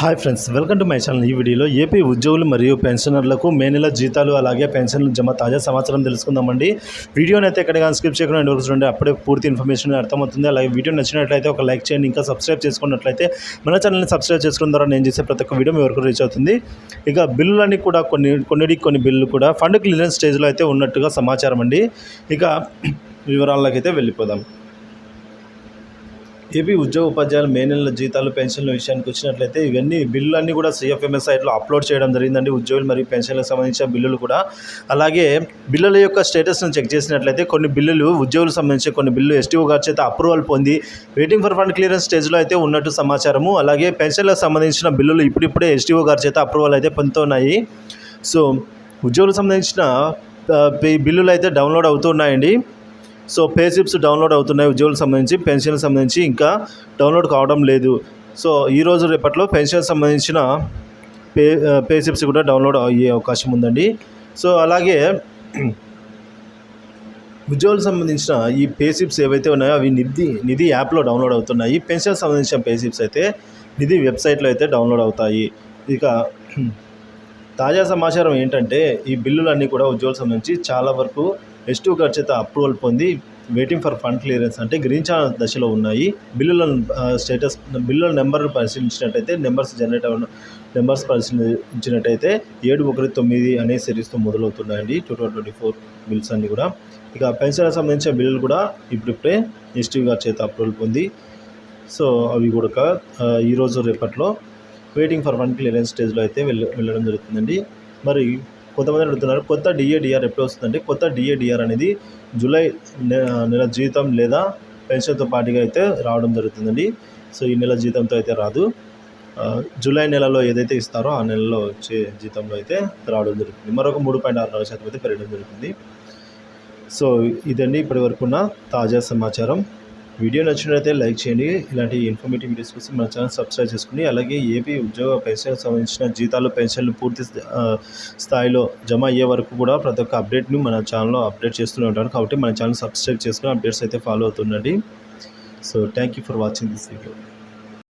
Hi friends welcome to my channel. ఈ వీడియోలో AP ఉద్యోగులు మరియు పెన్షనర్లకు మే నెల జీతాలు అలాగే పెన్షన్లు జమ తాజా సమాచారం తెలుసుకుందామండి. వీడియోని అయితే ఎక్కడ కానీ స్కిప్ చేయకుండా ఎండ్ వరకు చూడండి. అప్పుడే పూర్తి ఇన్ఫర్మేషన్ అర్థమవుతుంది. అలాగే వీడియో నచ్చినట్లయితే ఒక లైక్ చేయండి. ఇంకా సబ్స్క్రైబ్ చేసుకున్నట్లయితే మన ఛానల్ని సబ్స్క్రైబ్ చేసుకున్న ద్వారా నేను చేసే ప్రతి ఒక్క వీడియో మీ వరకు రీచ్ అవుతుంది. ఇక బిల్లులన్నీ కూడా కొన్ని కొన్నిటికి కొన్ని బిల్లులు కూడా ఫండ్ క్లియరెన్స్ స్టేజ్లో అయితే ఉన్నట్టుగా సమాచారం అండి. ఇక వివరాల్లోకి అయితే వెళ్ళిపోదాం. ఏపీ ఉద్యోగ ఉపాధ్యాయులు మే నెలల జీతాలు పెన్షన్ల విషయానికి వచ్చినట్లయితే ఇవన్నీ బిల్లులు అన్నీ కూడా సీఎఫ్ఎంఎస్ సైట్లో అప్లోడ్ చేయడం జరిగిందండి. ఉద్యోగులు మరియు పెన్షన్లకు సంబంధించిన బిల్లులు కూడా. అలాగే బిల్లుల యొక్క స్టేటస్ను చెక్ చేసినట్లయితే కొన్ని బిల్లులు ఉద్యోగులకు సంబంధించి కొన్ని బిల్లు ఎస్టీఓ గారి చేత అప్రూవల్ పొంది వెయిటింగ్ ఫర్ ఫండ్ క్లియరెన్స్ స్టేజ్లో అయితే ఉన్నట్టు సమాచారము. అలాగే పెన్షన్లకు సంబంధించిన బిల్లులు ఇప్పుడిప్పుడే ఎస్టీఓ గారి చేత అప్రూవల్ అయితే పొందుతున్నాయి. సో ఉద్యోగులకు సంబంధించిన బిల్లులు అయితే డౌన్లోడ్ అవుతున్నాయండి. సో పే స్లిప్స్ డౌన్లోడ్ అవుతున్నాయి ఉద్యోగులకు సంబంధించి పెన్షన్కి సంబంధించి ఇంకా డౌన్లోడ్ కావడం లేదు. సో ఈ రోజు రేపట్లో పెన్షన్ సంబంధించిన పే పే స్లిప్స్ కూడా డౌన్లోడ్ అయ్యే అవకాశం ఉందండి. సో అలాగే ఉద్యోగులకు సంబంధించిన ఈ పే స్లిప్స్ ఏవైతే ఉన్నాయో అవి నిధి నిధి యాప్లో డౌన్లోడ్ అవుతున్నాయి. పెన్షన్ సంబంధించిన పే స్లిప్స్ అయితే నిధి వెబ్సైట్లో అయితే డౌన్లోడ్ అవుతాయి. ఇక తాజా సమాచారం ఏంటంటే ఈ బిల్లులన్నీ కూడా ఉద్యోగులకు సంబంధించి చాలా వరకు ఎస్టూ గారి చేత అప్రూవల్ పొంది వెయిటింగ్ ఫర్ ఫండ్ క్లియరెన్స్ అంటే గ్రీన్ ఛానల్ దశలో ఉన్నాయి. బిల్లుల స్టేటస్ బిల్లుల నెంబర్ను పరిశీలించినట్టయితే నెంబర్స్ జనరేట్ అవ్వడం నెంబర్స్ పరిశీలించినట్టయితే ఏడు ఒకటి తొమ్మిది అనే సిరీస్తో మొదలవుతున్నాయండి. Two thousand twenty four bills అన్నీ కూడా. ఇక పెన్షన్కి సంబంధించిన బిల్లులు కూడా ఇప్పుడిప్పుడే ఎస్టీ గారి చేత అప్రూవల్ పొంది సో అవి కూడా ఈరోజు రేపట్లో వెయిటింగ్ ఫర్ వన్ క్లియరెన్స్ స్టేజ్లో అయితే వెళ్ళ వెళ్ళడం జరుగుతుందండి. మరి కొంతమంది అడుగుతున్నారు కొత్త డిఏడిఆర్ ఎప్పుడు వస్తుందంటే కొత్త డిఏడిఆర్ అనేది జూలై నె- నెల జీతం లేదా పెన్షన్తో పాటుగా అయితే రావడం జరుగుతుందండి. సో ఈ నెల జీతంతో అయితే రాదు. జూలై నెలలో ఏదైతే ఇస్తారో ఆ నెలలో వచ్చే జీతంలో అయితే రావడం జరుగుతుంది. మరొక మూడు పాయింట్ ఆరు నాలుగు శాతం అయితే పెరగడం జరుగుతుంది. సో ఇదండి ఇప్పటి వరకు తాజా సమాచారం. వీడియో నచ్చినట్లయితే లైక్ చేయండి. ఇలాంటి ఇన్ఫర్మేటివ్ వీడియోస్ కోసం మన ఛానల్ సబ్స్క్రైబ్ చేసుకుని అలాగే ఏపీ ఉద్యోగ పెన్షన్ సంబంధించిన జీతాలు పెన్షన్లు పూర్తి స్థాయిలో జమ అయ్యే వరకు కూడా ప్రతి ఒక్క అప్డేట్ని మన ఛానల్లో అప్డేట్ చేస్తూనే ఉంటాను. కాబట్టి మన ఛానల్ సబ్స్క్రైబ్ చేసుకుని అప్డేట్స్ అయితే follow అవుతుండండి. So thank you for watching this video